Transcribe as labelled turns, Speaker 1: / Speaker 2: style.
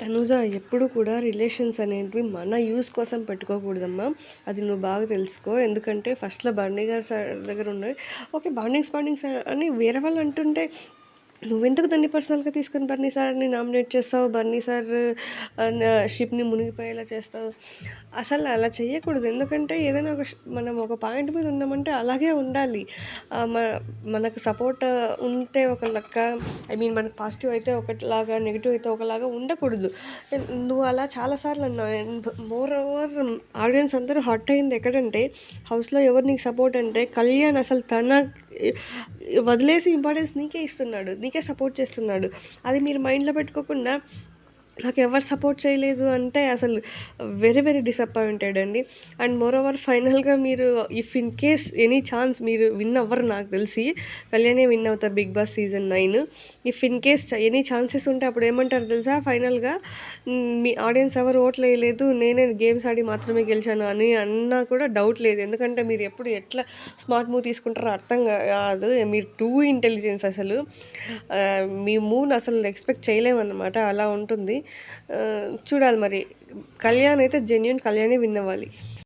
Speaker 1: తనుజ ఎప్పుడు కూడా రిలేషన్స్ అనేటివి మన యూస్ కోసం పెట్టుకోకూడదమ్మా. అది నువ్వు బాగా తెలుసుకో. ఎందుకంటే ఫస్ట్లో బర్నీ గారి దగ్గర ఉన్నాయి ఓకే బాండింగ్స్ బాండింగ్స్ అని వేరే వాళ్ళు అంటుంటే నువ్వెందుకు దాన్ని పర్సనల్గా తీసుకొని బర్నీ సార్ని నామినేట్ చేస్తావు? బర్నీ సార్ షిప్ని మునిగిపోయేలా చేస్తావు? అసలు అలా చేయకూడదు ఎందుకంటే ఏదైనా ఒక మనం ఒక పాయింట్ మీద ఉన్నామంటే అలాగే ఉండాలి. మనకు సపోర్ట్ ఉంటే ఒక లెక్క ఐ మీన్ మనకు పాజిటివ్ అయితే ఒకలాగా నెగిటివ్ అయితే ఒకలాగా ఉండకూడదు. నువ్వు అలా చాలాసార్లు అన్నావు. మోర్ ఓవర్ ఆడియన్స్ అందరూ హట్ అయింది ఎక్కడంటే హౌస్లో ఎవరు నీకు సపోర్ట్ అంటే కళ్యాణ్ అసలు తన వదిలేసి ఇంపార్టెన్స్ నీకే ఇస్తున్నాడు నీకే సపోర్ట్ చేస్తున్నాడు. అది మీరు మైండ్లో పెట్టుకోకుండా నాకు ఎవరు సపోర్ట్ చేయలేదు అంటే అసలు వెరీ వెరీ డిసప్పాయింటెడ్ అండి. అండ్ మోర్ ఓవర్ ఫైనల్గా మీరు if in case any chance మీరు విన్ అవ్వరు నాకు తెలిసి కళ్యాణే విన్ అవుతారు Bigg Boss season nine if in case any chances ఉంటే అప్పుడు ఏమంటారు తెలుసా? ఫైనల్గా మీ ఆడియన్స్ ఎవరు ఓట్లు వేయలేదు నేనే గేమ్స్ ఆడి మాత్రమే గెలిచాను అని అన్నా కూడా డౌట్ లేదు. ఎందుకంటే మీరు ఎప్పుడు ఎట్లా స్మార్ట్ మూవ్ తీసుకుంటారో అర్థం కాదు. మీరు టూ ఇంటెలిజెన్స్ అసలు. మీ మూవ్ని అసలు ఎక్స్పెక్ట్ చేయలేమన్నమాట. అలా ఉంటుంది. చూడాలి మరి. కళ్యాణ్ అయితే జెన్యున్ కళ్యాణే విన్ అవ్వాలి